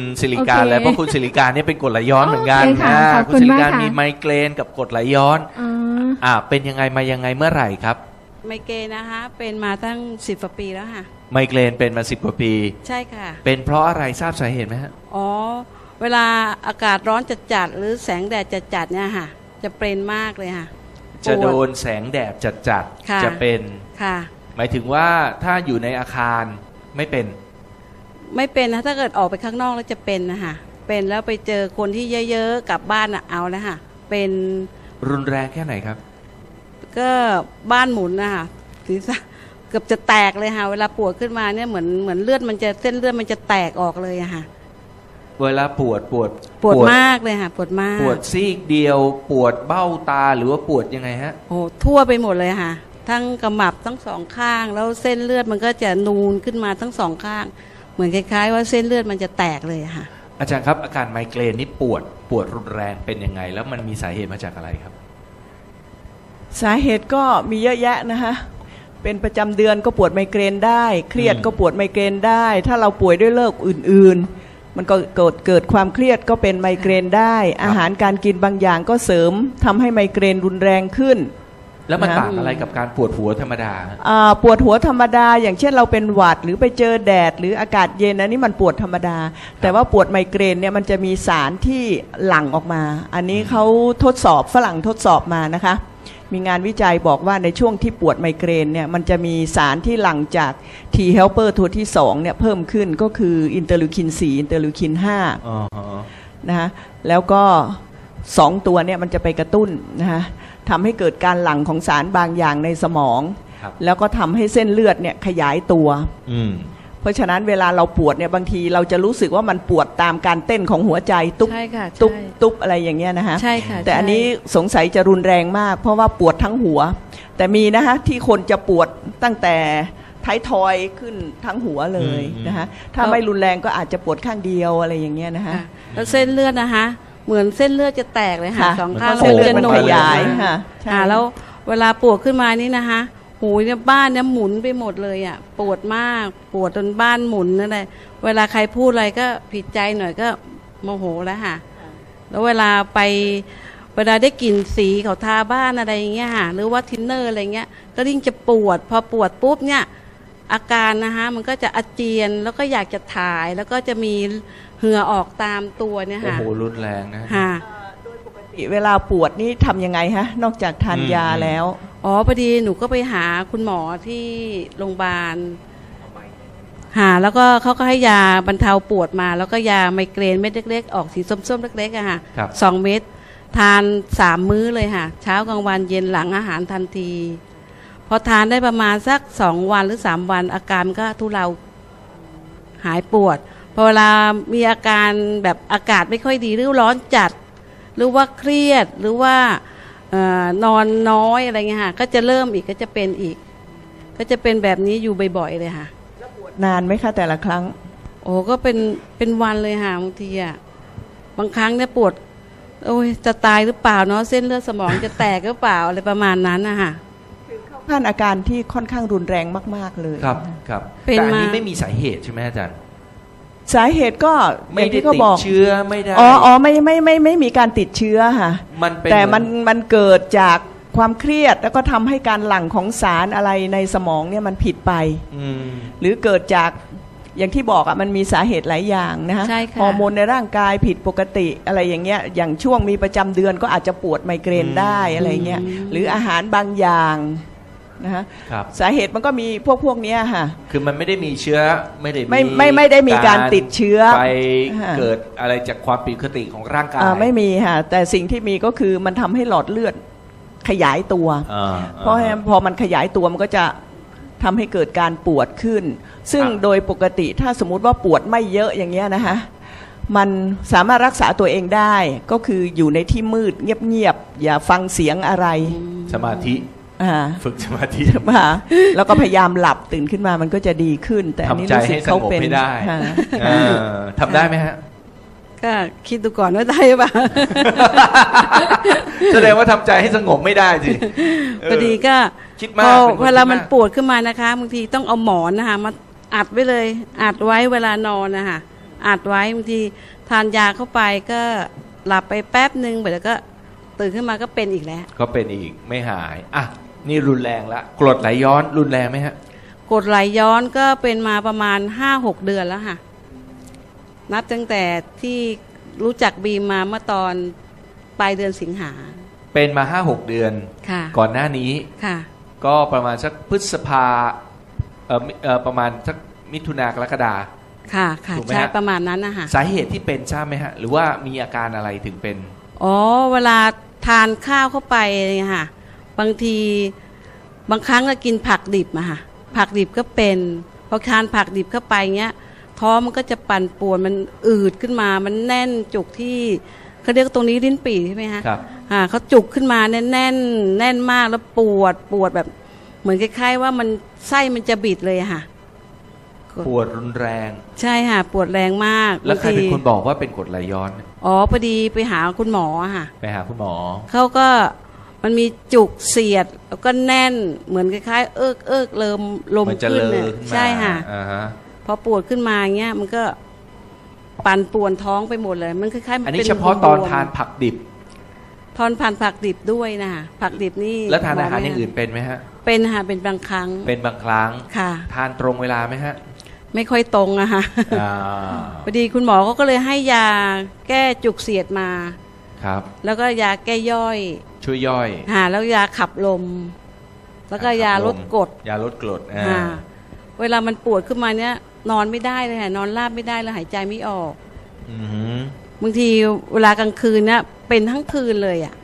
คุณสิริการโอเคแล้วเพราะคุณสิริการเนี่ยเป็นกรดไหลย้อนเหมือนกันโอเคค่ะนะขอบคุคุณณสิริมากการค่ะ มีไมเกรนกับกรดไหลย้อน อ๋อ อ่า เป็นยังไงมายังไงเมื่อไหร่ครับ ไมเกรนนะคะ เป็นมาตั้งสิบกว่าปีแล้วค่ะ ไมเกรนเป็นมาสิบกว่าปี ใช่ค่ะ เป็นเพราะอะไรทราบสาเหตุไหมฮะ อ๋อ เวลาอากาศร้อนจัดๆหรือแสงแดดจัดๆเนี่ยค่ะ จะเป็นมากเลยค่ะจะโดปว นแสงแดดจัดค่ะ ๆจะเป็น ค่ะ หมายถึงว่าถ้าอยู่ในอาคารไม่เป็น ไม่เป็นนะถ้าเกิดออกไปข้างนอกแล้วจะเป็นนะคะเป็นแล้วไปเจอคนที่เยอะๆกลับบ้านอะเอาแล้วค่ะเป็นรุนแรงแค่ไหนครับ ก็บ้านหมุนนะคะศีรษะเกือบจะแตกเลยค่ะ เวลาปวดขึ้นมาเนี่ยเหมือนเหมือนเลือดมันจะเส้นเลือดมันจะแตกออกเลยอะค่ะ เวลาปวดปวดปวดมากเลยค่ะ ปวดมากปวดซีกเดียว ปวดเบ้าตาหรือว่าปวดยังไงฮะโอ้ทั่วไปหมดเลยค่ะ ทั้งกระหมับทั้งสองข้าง แล้วเส้นเลือดมันก็จะนูนขึ้นมาทั้งสองข้าง เหมือนคล้ายๆ ว่าเส้นเลือดมันจะแตกเลยค่ะ อาจารย์ครับ อาการไมเกรนนี่ปวดปวดรุนแรงเป็นยังไง แล้วมันมีสาเหตุมาจากอะไรครับ สาเหตุก็มีเยอะแยะนะคะเป็นประจำเดือนก็ปวดไมเกรนได้ เครียดอืมก็ปวดไมเกรนได้ ถ้าเราป่วยด้วยโรคอื่น ๆ มันก็เกิดเกิดความเครียดก็เป็นไมเกรนได้ อาหารการกินบางอย่างก็เสริมทำให้ไมเกรนรุนแรงขึ้น แล้วมันนะต่างอะไรกับการปวดหัวธรรมดาฮะอ่าปวดหัวธรรมดา อย่างเช่นเราเป็นหวัดหรือไปเจอแดด หรืออากาศเย็นอันนี้มันปวดธรรมดา แต่ว่าปวดไมเกรนเนี่ยมันจะมีสารที่หลั่งออกมา อันนี้เขาทดสอบฝรั่งทดสอบมานะคะ มีงานวิจัยบอกว่าในช่วงที่ปวดไมเกรนเนี่ยมันจะมีสารที่หลั่งจาก T helper ตัวที่2เนี่ยเพิ่มขึ้นก็คืออินเตอร์ลูคิน4อินเตอร์ลูคิน5อ๋อฮะ นะคะแล้วก็ สองตัวเนี่ยมันจะไปกระตุ้นนะคะทำให้เกิดการหลั่งของสารบางอย่างในสมอง ครับแล้วก็ทำให้เส้นเลือดเนี่ยขยายตัว อืม เพราะฉะนั้นเวลาเราปวดเนี่ยบางทีเราจะรู้สึกว่ามันปวดตามการเต้นของหัวใจตุ๊บใช่ค่ะตุ๊บใช่ตุ๊บอะไรอย่างเงี้ยนะคะ ใช่ค่ะแต่อันใช่นี้สงสัยจะรุนแรงมาก เพราะว่าปวดทั้งหัว แต่มีนะคะที่คนจะปวดตั้งแต่ท้ายทอยขึ้นทั้งหัวเลยอืม นะคะถ้าไม่รุนแรงก็อาจจะปวดข้างเดียวอะไรอย่างเงี้ยนะคะ ค่ะแล้วเส้นเลือดนะคะ เหมือนเส้นเลือดจะแตกเลยค่ะค่ะสองข้างเส้นเลือดจะมันนูขนยายเลยค่ะใช่ค่ะแล้วเวลาปวดขึ้นมานี่นะคะหูเนี่ยบ้านเนี่ยหมุนไปหมดเลยอะปวดมากปวดจนบ้านหมุนนั่นแหละเวลาใครพูดอะไรก็ผิดใจหน่อยก็โมโหแล้วค่ะ แล้วเวลาไปเวลาได้กลิ่นสีเขาทาบ้านอะไรอย่างเงี้ยค่ะหรือว่าทินเนอร์อะไรเงี้ย ก็ยิ่งจะปวด พอปวดปุ๊บเนี่ย อาการนะคะมันก็จะอาเจียนแล้วก็อยากจะถ่ายแล้วก็จะมีเหงื่อออกตามตัวเนี่ยโอ้ค่ะโหรุนแรงนะ ค่ะ เวลาปวดนี่ทำยังไงฮะ นอกจากทานอืม ยาแล้ว อ๋อพอดีหนูก็ไปหาคุณหมอที่โรงพยาบาลหาแล้วก็เขาก็ให้ยาบรรเทาปวดมา แล้วก็ยาไมเกรนเม็ดเล็ก ๆ ออกสีส้มๆเล็กๆอะค่ะครับ สองเม็ดทานสามมื้อเลยค่ะ เช้ากลางวันเย็นหลังอาหารทันที พอทานได้ประมาณสักสองวันหรือสามวัน อาการมันก็ทุเลาหายปวดพอเวลามีอาการแบบอากาศไม่ค่อยดีหรือร้อนจัด หรือว่าเครียดหรือว่าเออนอนน้อยอะไรเงี้ยค่ะก็จะเริ่มอีกก็จะเป็นอีก ก็จะเป็นแบบนี้อยู่บ่อยๆเลยค่ะนานไหมคะแต่ละครั้ง โอ้ก็เป็นเป็นวันเลยค่ะบางทีอะบางครั้งเนี่ยปวดโอ้ยจะตายหรือเปล่าเนาะเส้นเลือดสมองจะแตกหรือเปล่าอะไรประมาณนั้นนะคะ ผ่านอาการที่ค่อนข้างรุนแรงมาก ๆ เลยครับครับเป็นแต่อันนี้มา ไม่มีสาเหตุใช่ไหมอาจารย์ สาเหตุก็อไม่ย่างได้ที่เขาติดบอก เชื้อไม่ได้ อ๋ออ๋อไม่ไม่ไม่ไม่มีการติดเชื้อค่ะ มันเป็นแต่มันเหอมันเกิดจากความเครียดแล้วก็ทำให้การหลั่งของสารอะไรในสมองเนี่ยมันผิดไป อืม หรือเกิดจากอย่างที่บอกอะมันมีสาเหตุหลายอย่างนะฮะใช่ค่ะ ฮอร์โมนในร่างกายผิดปกติอะไรอย่างเงี้ยอย่างช่วงมีประจำเดือนก็อาจจะปวดไมเกรนได้อะไรเงี้ยหรืออาหารบางอย่าง นะฮะครับ สาเหตุมันก็มีพวกพวกเนี้ยค่ะ คือมันไม่ได้มีเชื้อไม่ได้ไม่ไม่ไม่ได้มีการติดเชื้อไปฮะเกิดอะไรจากความผิดปกติของร่างกายอ่าไม่มีค่ะ แต่สิ่งที่มีก็คือมันทำให้หลอดเลือดขยายตัวอ่าเพราะฉะนั้นพอมันขยายตัวมันก็จะทำให้เกิดการปวดขึ้น ซึ่งโดยปกติถ้าสมมุติว่าปวดไม่เยอะอย่างเงี้ยนะคะมันสามารถรักษาตัวเองได้ก็คืออยู่ในที่มืดเงียบๆอย่าฟังเสียงอะไร สมาธิ อ่าฝึกสมาธิค่ะแล้วก็พยายามหลับตื่นขึ้นมามันก็จะดีขึ้น แต่อันนี้ทำใจรู้สึกให้สเขางบเป็นให้ได้ค่ะ เออทำได้ไหมฮะ ก็คิดดูก่อนว่าได้หรือเปล่า แสดงว่าทำใจให้สงบไม่ได้สิเพอดีก็คิดพมากอป็นคนเวลาคิดมันกปวดขึ้นมานะคะบางทีต้องเอาหมอนนะคะมาอัดไว้เลย อัดไว้เวลานอนนะคะอัดไว้บางทีทานยาเข้าไปก็หลับไปแป๊บหนึ่งเดี๋ยวก็ตื่นขึ้นมาก็เป็นอีกแล้ว ก็เป็นอีกไม่หาย อะ นี่รุนแรงละกรดไหลย้อนรุนแรงไหมฮะกดไหลย้อนก็เป็นมาประมาณห้าหกเดือนแล้วค่ะ นับตั้งแต่ที่รู้จักบีมมาเมื่อตอนปลายเดือนสิงหา เป็นมาห้าหกเดือนค่ะก่อนหน้านี้ค่ะ ก็ประมาณสักพฤษภาเอ่อมิเอ่อประมาณสักมิถุนากรกฎาค่ะค่ะถูกไหมใช่ฮะประมาณนั้นนะคะสาเหตุที่เป็นทราบไหมฮะ หรือว่ามีอาการอะไรถึงเป็น อ๋อ เวลาทานข้าวเข้าไปเนี่ยค่ะ บางทีบางครั้งก็กินผักดิบอะค่ะผักดิบก็เป็นพอทานผักดิบเข้าไปเงี้ย ท้องมันก็จะปั่นป่วนมันอืดขึ้นมา มันแน่นจุกที่เขาเรียกตรงนี้ลิ้นปี่ใช่ไหมฮะครับอ่าเขาจุกขึ้นมาแน่นแน่นแน่นมากแล้วปวดปวดแบบ เหมือนคล้ายๆว่ามันไส้มันจะบิดเลยอะค่ะ ปวดรุนแรง ใช่ค่ะ ปวดแรงมากแล้วใครเป็นบางทีคนบอกว่าเป็นกรดไหลย้อน อ๋อพอดีไปหาคุณหมออะค่ะ ไปหาคุณหมอ เขาก็ มันมีจุกเสียดแล้วก็แน่นเหมือนคล้ายๆ เอิกเอิกเลิมลมมันจะขึ้นเลน่ะอขึ้นมาใช่ค่ะอ่าฮะพอปวดขึ้นมาเงี้ยมันก็ปั่นป่วนท้องไปหมดเลย มันคล้ายๆมัอันนี้ป็เฉพาะตอนบวมๆทานผักดิบทอนผ่านผักดิบด้วยนะผักดิบนี่แล้วทานอาหารบกอย่างไม่อื่นเป็นไหมฮะ เป็นค่ะเป็นบางครั้ง เป็นบางครั้งค่ะ ทานตรงเวลาไหมฮะ ไม่ค่อยตรงอะค่ะอ่าพอดีคุณหมอเขาก็เลยให้ยาแก้จุกเสียดมาครับ แล้วก็ยาแก้ย่อย ช่วยย่อยหาแล้วยาขับลม แล้วก็ยาลดกรดยาลดกรดอ่าอ่าเวลามันปวดขึ้นมาเนี้ยนอนไม่ได้เลยค่ะนอนราบไม่ได้แล้วหายใจไม่ออกอือหือบางทีเวลากลางคืนเนี้ยเป็นทั้งคืนเลยอะ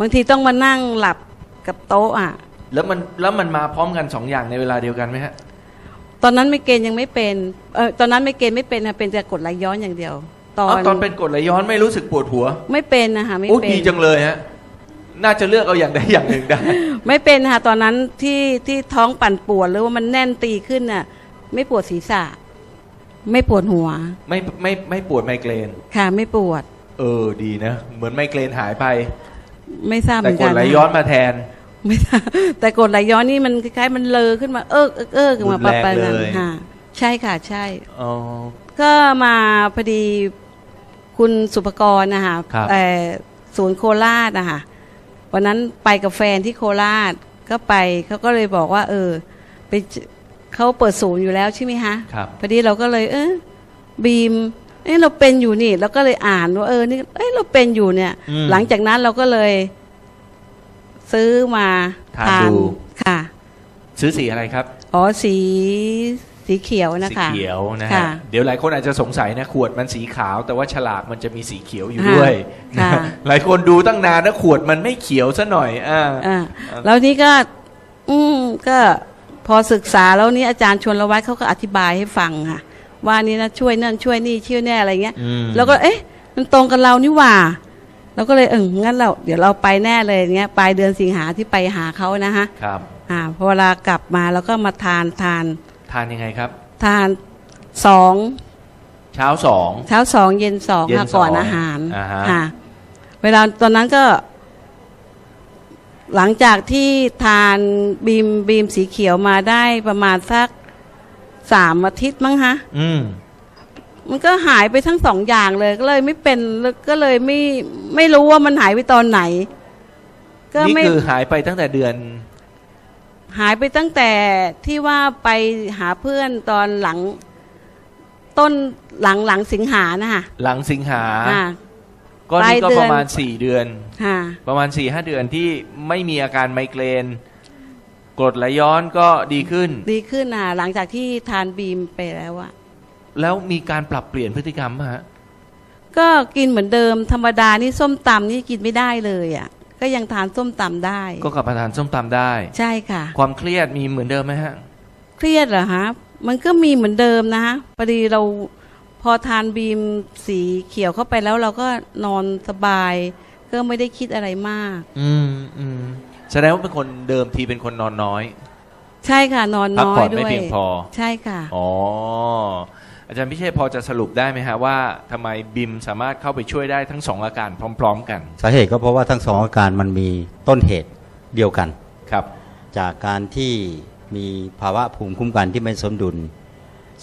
บางทีต้องมานั่งหลับกับโต๊ะอะ แล้วมันแล้วมันมาพร้อมกันสองอย่างในเวลาเดียวกันไหมฮะ ตอนนั้นไม่เกณฑ์ยังไม่เป็นเออตอนนั้นไม่เกณฑ์ไม่เป็นค่ะเป็นแต่กดไหลย้อนอย่างเดียว ตออ๋อนตอนเป็นกรดไหลย้อนไม่รู้สึกปวดหัว ไม่เป็นนะคะไม่โอ้เป็นดีจังเลยฮะ น่าจะเลือกเอาอย่างใดอย่างหนึ่งได้ ไม่เป็นค่ะตอนนั้นที่ที่ท้องปั่นปวดหรือว่ามันแน่นตีขึ้นน่ะไม่ปวดศีรษะ ไม่ปวดหัว ไม่ไม่ไม่ปวดไมเกรน ค่ะไม่ปวด เออดีนะ เหมือนไมเกรนหายไป ไม่ทราบเหแต่มือนกกัรนดไหลนะคะย้อนมาแทน ไม่ทราบแต่กรดไหลย้อนนี่มันคล้ายๆมันเลอขึ้นมาเอิกเอิกเอิกมารุนแรงประมาณเลยค่ะ ใช่ค่ะใช่ อ๋อ ก็มาพอดีคุณสุภกรนะคะครับ เอ่อศูนย์โคราชนะคะ วันนั้นไปกับแฟนที่โคราชก็ไปเขาก็เลยบอกว่า เออ ไปเจเขาเปิดศูนย์อยู่แล้วใช่ไหมคะครับพอดีเราก็เลย เออบีมเอ้เราเป็นอยู่นี่เราก็เลยอ่านว่าเออนี่เอ้ยเราเป็นอยู่เนี่ยอืมหลังจากนั้นเราก็เลย ซื้อมาทานดูค่ะ ซื้อสีอะไรครับ อ๋อสี สีเขียวนะสีคะเขียวนะฮะค่ะ เดี๋ยวหลายคนอาจจะสงสัยนะขวดมันสีขาว แต่ว่าฉลากมันจะมีสีเขียวอยู่ค่ะด้วยค่ะ นะหลายคนดูตั้งนานนะขวดมันไม่เขียวซะหน่อยอ่า อ่าแล้วนี่ก็ อืมก็พอศึกษาแล้วนี่อาจารย์ชวนเราไว้เขาก็อธิบายให้ฟังค่ะ ว่านี่นะช่วยนั่นช่วยนี่ช่วยแน่อะไรเงี้ย อืม แล้วก็เอ๊ะ มันตรงกับเรานี่หว่าเราก็เลยเอองั้นเรา เดี๋ยวเราไปแน่เลยเงี้ยปลายเดือนสิงหาที่ไปหาเขานะฮะ ครับ อ่าพอเวลากลับมาแล้วก็มาทานทาน ทานยังไงครับ ทานสองเช้าสอง เช้าสองเย็นสองเย็นค่ะสองก่อนอาหารอ่าฮะ ค่ะ เวลาตอนนั้นก็ หลังจากที่ทานบีมบีมสีเขียวมาได้ประมาณสักสามอาทิตย์มั้งฮะ อืม มันก็หายไปทั้งสองอย่างเลย ก็เลยไม่เป็นก็เลยไม่ไม่รู้ว่ามันหายไปตอนไหน ก็นี่ไม่คือหายไปตั้งแต่เดือน หายไปตั้งแต่ที่ว่าไปหาเพื่อนตอนหลัง ต้นหลังหลังสิงหานะคะหลังสิงหาอ่า ก็นี่ก็ปลายเดือน ประมาณสี่เดือน ค่ะ ประมาณสี่ห้าเดือนที่ไม่มีอาการไมเกรนกรดไหลย้อนก็ดีขึ้น ดีขึ้นอะหลังจากที่ทานบีมไปแล้วอะแล้วมีการปรับเปลี่ยนพฤติกรรมป่ะฮะก็กินเหมือนเดิมธรรมดานี่ส้มตำนี่กินไม่ได้เลยอะ ก็ยังทานส้มตำได้ ก็กลับมาทานส้มตำได้ ใช่ค่ะ ความเครียดมีเหมือนเดิมไหมฮะ เครียดเหรอฮะมันก็มีเหมือนเดิมนะฮะพอดีเราพอทานบีมสีเขียวเข้าไปแล้วเราก็นอนสบาย ก็ไม่ได้คิดอะไรมาก อืมอืมแสดงว่าเป็นคนเดิมทีเป็นคนนอนน้อย ใช่ค่ะ นอนพักน้อผ่อยนด้ไม่วย เพียงพอ ใช่ค่ะ อ๋อ อาจารย์พิเชษพอจะสรุปได้ไหมฮะว่าทำไมบิมสามารถเข้าไปช่วยได้ทั้งสองอาการพร้อม ๆ กัน สาเหตุก็เพราะว่าทั้งสองอาการมันมีต้นเหตุเดียวกัน ครับ จากการที่มีภาวะภูมิคุ้มกันที่ไม่สมดุล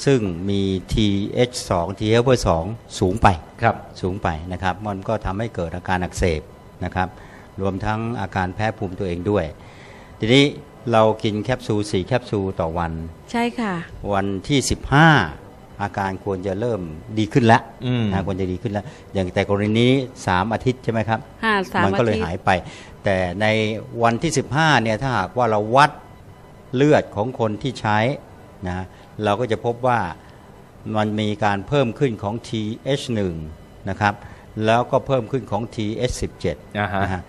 ซึ่งมี TH2 T helper 2สูงไป ครับ สูงไปนะครับ มันก็ทำให้เกิดอาการอักเสบนะครับ รวมทั้งอาการแพ้ภูมิตัวเองด้วย ทีนี้เรากินแคปซูล4แคปซูลต่อวัน ใช่ค่ะ วันที่ 15 อาการควรจะเริ่มดีขึ้นแล้วอืมนะควรจะดีขึ้นแล้ว อย่างแต่กรณีนี้3อาทิตย์ใช่ไหมครับห้าสามมันก็เลยอาทิตย์หายไป แต่ในวันที่ 15เนี่ยถ้าหากว่าเราวัดเลือดของคนที่ใช้นะเราก็จะพบว่ามันมีการเพิ่มขึ้นของ TH1 นะครับแล้วก็เพิ่มขึ้นของ TH17 อ่าฮะนะฮะ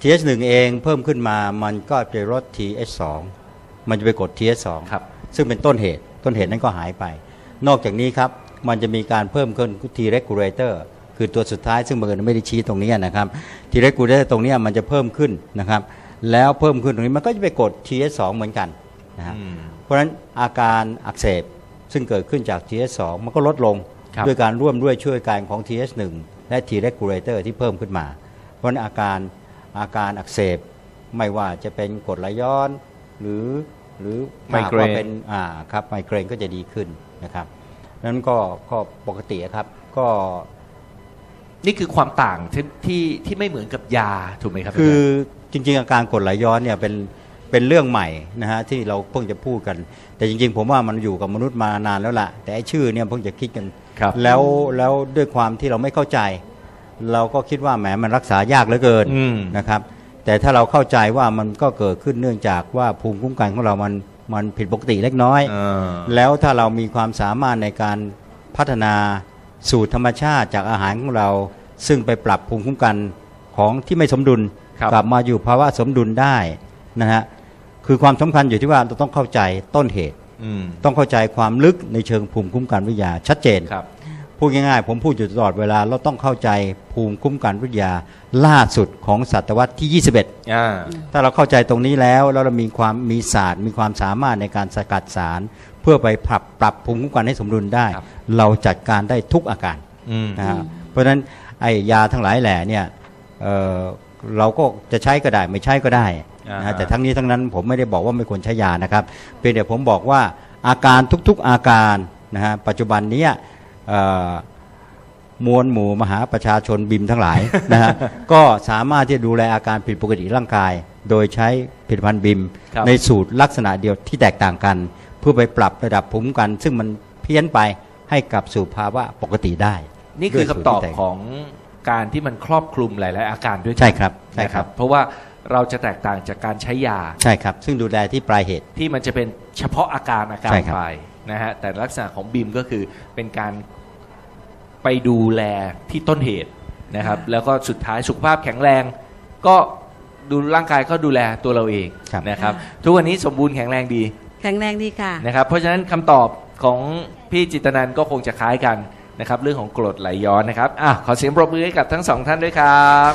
TH1 เองเพิ่มขึ้นมามันก็ไปลด TH2 มันจะไปกด TH2 ครับซึ่งเป็นต้นเหตุ ต้นเหตุนั้นก็หายไป นอกจากนี้ครับ มันจะมีการเพิ่มขึ้น T regulator คือตัวสุดท้ายซึ่งบังเอิญไม่ได้ชี้ตรงนี้นะครับ T regulator ตรงนี้มันจะเพิ่มขึ้นนะครับ แล้วเพิ่มขึ้นตรงนี้มันก็จะไปกด TH2 เหมือนกันนะฮะอืมเพราะฉะนั้นอาการอักเสบซึ่งเกิดขึ้นจาก TH2 มันก็ลดลงครับด้วยการร่วมด้วยช่วยการของ TH1 และ T regulator ที่เพิ่มขึ้นมา เพราะฉะนั้นอาการอาการอักเสบไม่ว่าจะเป็นกรดไหลย้อน หรือหรือไมเกรนถ้าหากว่าเป็นอ่าครับไมเกรนก็จะดีขึ้น นะครับนั้นก็ก็ปกติครับก็นี่คือความต่างที่ที่ที่ไม่เหมือนกับยาถูกไหมครับคือจริง ๆ อาการกรดไหลย้อนเนี่ยเป็นเป็นเรื่องใหม่นะฮะที่เราเพิ่งจะพูดกัน แต่จริง ๆ ผมว่ามันอยู่กับมนุษย์มานานแล้วล่ะ แต่ไอ้ชื่อเนี่ยเพิ่งจะคิดกันครับแล้วแล้วด้วยความที่เราไม่เข้าใจ เราก็คิดว่าแหมมันรักษายากเหลือเกินอืมนะครับ แต่ถ้าเราเข้าใจว่ามันก็เกิดขึ้นเนื่องจากว่าภูมิคุ้มกันของเรามัน มันผิดปกติเล็กน้อยเออแล้วถ้าเรามีความสามารถในการพัฒนาสูตรธรรมชาติจากอาหารของเรา ซึ่งไปปรับภูมิคุ้มกันของที่ไม่สมดุลครับกลับมาอยู่ภาวะสมดุลได้นะฮะคือความสำคัญอยู่ที่ว่าเราต้องเข้าใจต้นเหตุอืมต้องเข้าใจความลึกในเชิงภูมิคุ้มกันวิทยาชัดเจนครับ พูดง่ายๆ ผมพูดอยู่ตลอดเวลา เราต้องเข้าใจภูมิคุ้มกันวิทยาล่าสุดของศตวรรษที่ 21อ่าถ้าเราเข้าใจตรงนี้แล้วแล้วเรามีความมีศาสตร์ มีความสามารถในการสกัดสาร เพื่อไปปรับปรับภูมิคุ้มกันให้สมดุลได้ ครับ เราจัดการได้ทุกอาการอืม นะฮะเพราะฉะนั้นไอ้ยาทั้งหลายแหล่เนี่ยเอ่อเราก็จะใช้ก็ได้ไม่ใช้ก็ได้นะอ่า ฮะแต่ทั้งนี้ทั้งนั้นผมไม่ได้บอกว่าไม่ควรใช้ยานะครับเพียงแต่ผมบอกว่าอาการทุกๆอาการนะฮะปัจจุบันเนี้ยเอ่อ มวลหมู่มหาประชาชนบิมทั้งหลายนะฮะ ก็สามารถที่จะดูแลอาการผิดปกติร่างกาย โดยใช้ผลิตภัณฑ์บิม ครับ ในสูตรลักษณะเดียวที่แตกต่างกัน เพื่อไปปรับระดับภูมิคุ้มกัน ซึ่งมันเพี้ยนไปให้กลับสู่ภาวะปกติได้นี่คือด้วยสูตรคำตอบที่แตกของการที่มันครอบคลุมหลาย ๆ อาการด้วยกันใช่ครับใช่นะคครัรับบเพราะว่าเราจะแตกต่างจากการใช้ยาใช่ครับ ซึ่งดูแลที่ปลายเหตุ ที่มันจะเป็นเฉพาะอาการอาการใช่ครับ ไปนะฮะแต่ลักษณะของบีมก็คือเป็นการ ไปดูแลที่ต้นเหตุนะครับ แล้วก็สุดท้ายสุขภาพแข็งแรง ก็ดูร่างกายก็ดูแลตัวเราเองครับนะครับ ทุกวันนี้สมบูรณ์แข็งแรงดีแข็งแรงดีค่ะนะครับ เพราะฉะนั้นคำตอบของพี่จิตรนันท์ก็คงจะคล้ายกันนะครับ เรื่องของกรดไหลย้อนนะครับอะขอเสียงปรบมือให้กับทั้งสองท่านด้วยครับ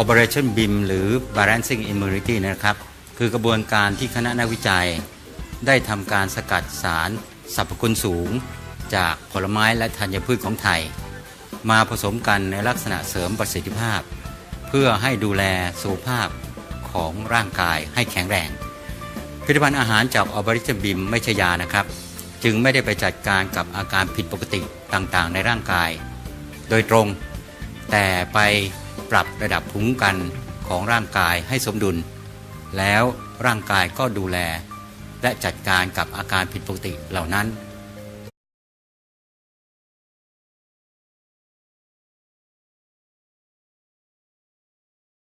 Operation BIM หรือ Balancing Immunity นะครับ คือกระบวนการที่คณะนักวิจัย ได้ทำการสกัดสารสรรพคุณสูง จากผลไม้และธัญพืชของไทย มาผสมกันในลักษณะเสริมประสิทธิภาพ เพื่อให้ดูแลสุขภาพของร่างกายให้แข็งแรงผลิตภัณฑ์อาหารจากออบริชบิมไม่ใช่ยานะครับ จึงไม่ได้ไปจัดการกับอาการผิดปกติต่างๆ ในร่างกาย โดยตรง แต่ไปปรับระดับภูมิคุ้มกันของร่างกายให้สมดุล แล้วร่างกายก็ดูแล และจัดการกับอาการผิดปกติเหล่านั้น